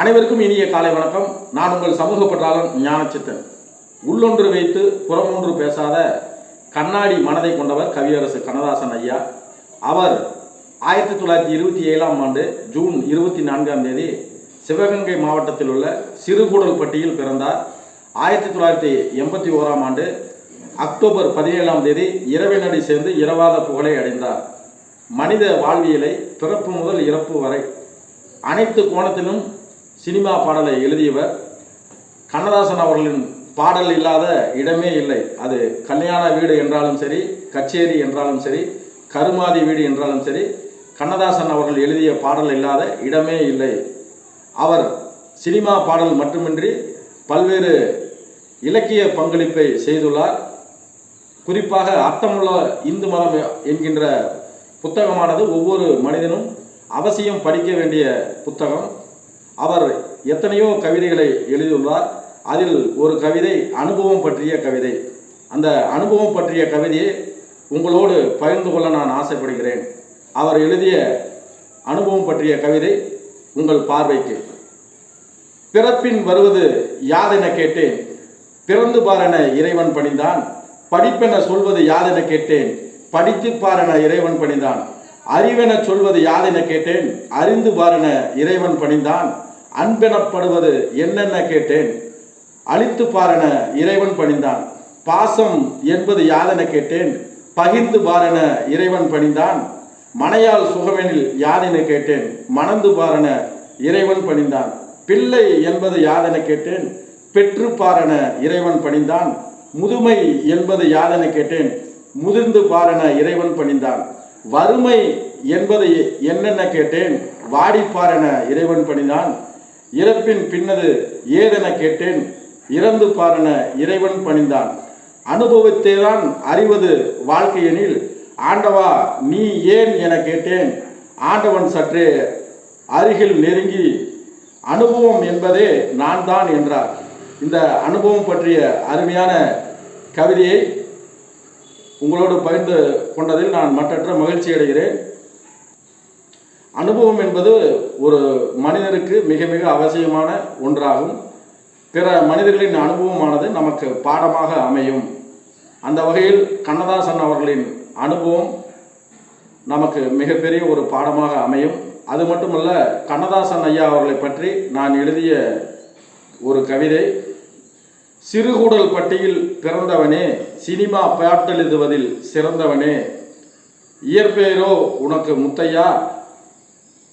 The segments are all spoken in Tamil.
அனைவருக்கும் இனிய காலை வணக்கம். நான் உங்கள் சமூக பற்றாளன் ஞானச்சித்தன். உள்ளொன்று வைத்து புறமொன்று பேசாத கண்ணாடி மனதை கொண்டவர் கவியரசு கண்ணதாசன் ஐயா. அவர் ஆயிரத்தி தொள்ளாயிரத்தி இருபத்தி ஏழாம் ஆண்டு ஜூன் இருபத்தி நான்காம் தேதி சிவகங்கை மாவட்டத்தில் உள்ள சிறுகூடல்பட்டியில் பிறந்தார். ஆயிரத்தி தொள்ளாயிரத்தி எண்பத்தி ஓராம் ஆண்டு அக்டோபர் பதினேழாம் தேதி இரவினடி சேர்ந்து இரவாத புகழை அடைந்தார். மனித வாழ்வியலை பிறப்பு முதல் இறப்பு வரை அனைத்து கோணத்திலும் சினிமா பாடலை எழுதியவர் கண்ணதாசன் அவர்களின் பாடல் இல்லாத இடமே இல்லை. அது கல்யாண வீடு என்றாலும் சரி கச்சேரி என்றாலும் சரி கருமாதி வீடு என்றாலும் சரி கண்ணதாசன் அவர்கள் எழுதிய பாடல் இல்லாத இடமே இல்லை. அவர் சினிமா பாடல் மட்டுமின்றி பல்வேறு இலக்கிய பங்களிப்பை செய்துள்ளார். குறிப்பாக அர்த்தமுள்ள இந்து மதம் என்கின்ற புத்தகமானது ஒவ்வொரு மனிதனும் அவசியம் படிக்க வேண்டிய புத்தகம். அவர் எத்தனையோ கவிதைகளை எழுதியுள்ளார். அதில் ஒரு கவிதை அனுபவம் பற்றிய கவிதை. அந்த அனுபவம் பற்றிய கவிதையை உங்களோடு பகிர்ந்து கொள்ள நான் ஆசைப்படுகிறேன். அவர் எழுதிய அனுபவம் பற்றிய கவிதை உங்கள் பார்வைக்கு. பிறப்பின் வருவது யாதென கேட்டேன். பிறந்து பாரென இறைவன் பணிந்தான். படிப்பென சொல்வது யாதென கேட்டேன். படித்து பாரென இறைவன் பணிந்தான். அறிவென சொல்வது யாதென கேட்டேன். அறிந்து பாரென இறைவன் பணிந்தான். அன்பெனப்படுவது என்னென்ன கேட்டேன்? அழித்து பாரென இறைவன் பணிந்தான். பாசம் என்பது யாதென கேட்டேன்? பகிர்ந்து பாரென இறைவன் பணிந்தான். மனையால் சுகமெனில் யாதென கேட்டேன்? மணந்து பாரென இறைவன் பணிந்தான். பிள்ளை என்பது யாதென கேட்டேன்? பெற்று பாரென இறைவன் பணிந்தான். முதுமை என்பது யாதென கேட்டேன்? முதிர்ந்து பாரென இறைவன் பணிந்தான். வறுமை என்பது என்னென்ன கேட்டேன்? வாடிப்பாரென இறைவன் பணிந்தான். இறப்பின் பின்னது ஏதென கேட்டேன்? இறந்து பாரன இறைவன் பணிந்தான். அனுபவத்தேதான் அறிவது வாழ்க்கையெனில் ஆண்டவா நீ ஏன் என கேட்டேன்? ஆண்டவன் சற்றே அருகில் நெருங்கி அனுபவம் என்பதே நான் தான் என்றார். இந்த அனுபவம் பற்றிய அருமையான கவிதையை உங்களோடு பகிர்ந்து கொண்டதில் நான் மற்றற்ற மகிழ்ச்சி அடைகிறேன் அனுபவம் என்பது ஒரு மனிதருக்கு மிக மிக அவசியமான ஒன்றாகும். பிற மனிதர்களின் அனுபவமானது நமக்கு பாடமாக அமையும். அந்த வகையில் கண்ணதாசன் அவர்களின் அனுபவம் நமக்கு மிகப்பெரிய ஒரு பாடமாக அமையும். அது மட்டுமல்ல கண்ணதாசன் ஐயா அவர்களை பற்றி நான் எழுதிய ஒரு கவிதை சிறுகூடல் பட்டியில் பிறந்தவனே சினிமா பாட்டெழுதுவதில் சிறந்தவனே இயற்பெயரோ உனக்கு முத்தையா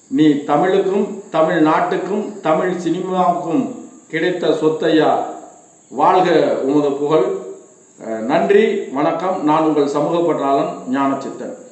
நீ தமிழுக்கும் தமிழ் நாட்டுக்கும் தமிழ் சினிமாவுக்கும் கிடைத்த சொத்தையா? வாழ்க உமது புகழ். நன்றி வணக்கம். நான் உங்கள் சமூக பற்றாளன் ஞானச்சித்தன்.